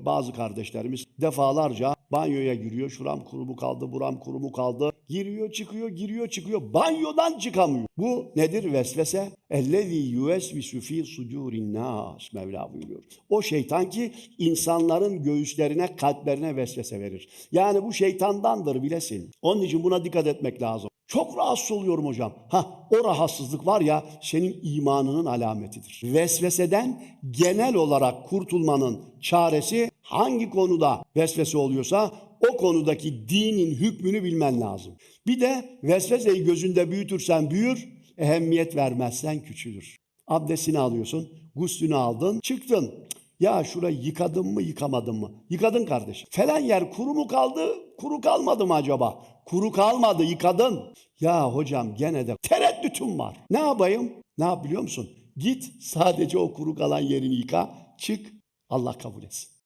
Bazı kardeşlerimiz defalarca banyoya giriyor. Şuram kurumu kaldı, buram kurumu kaldı. Giriyor, çıkıyor, giriyor, çıkıyor. Banyodan çıkamıyor. Bu nedir? Vesvese. Ellezî yüvesvisu fî sudûrin nâs. Mevla buyuruyor. O şeytan ki insanların göğüslerine, kalplerine vesvese verir. Yani bu şeytandandır bilesin. Onun için buna dikkat etmek lazım. Çok rahatsız oluyorum hocam. Ha o rahatsızlık var ya senin imanının alametidir. Vesveseden genel olarak kurtulmanın çaresi hangi konuda vesvese oluyorsa o konudaki dinin hükmünü bilmen lazım. Bir de vesveseyi gözünde büyütürsen büyür, ehemmiyet vermezsen küçülür. Abdestini alıyorsun, guslünü aldın, çıktın. Ya şurayı yıkadın mı yıkamadın mı? Yıkadın kardeş. Falan yer kuru mu kaldı, kuru kalmadı mı acaba? Kuru kalmadı, yıkadın. Ya hocam gene de tereddütüm var. Ne yapayım? Ne yap biliyor musun? Git sadece o kuru kalan yerini yıka, çık. Allah kabul etsin.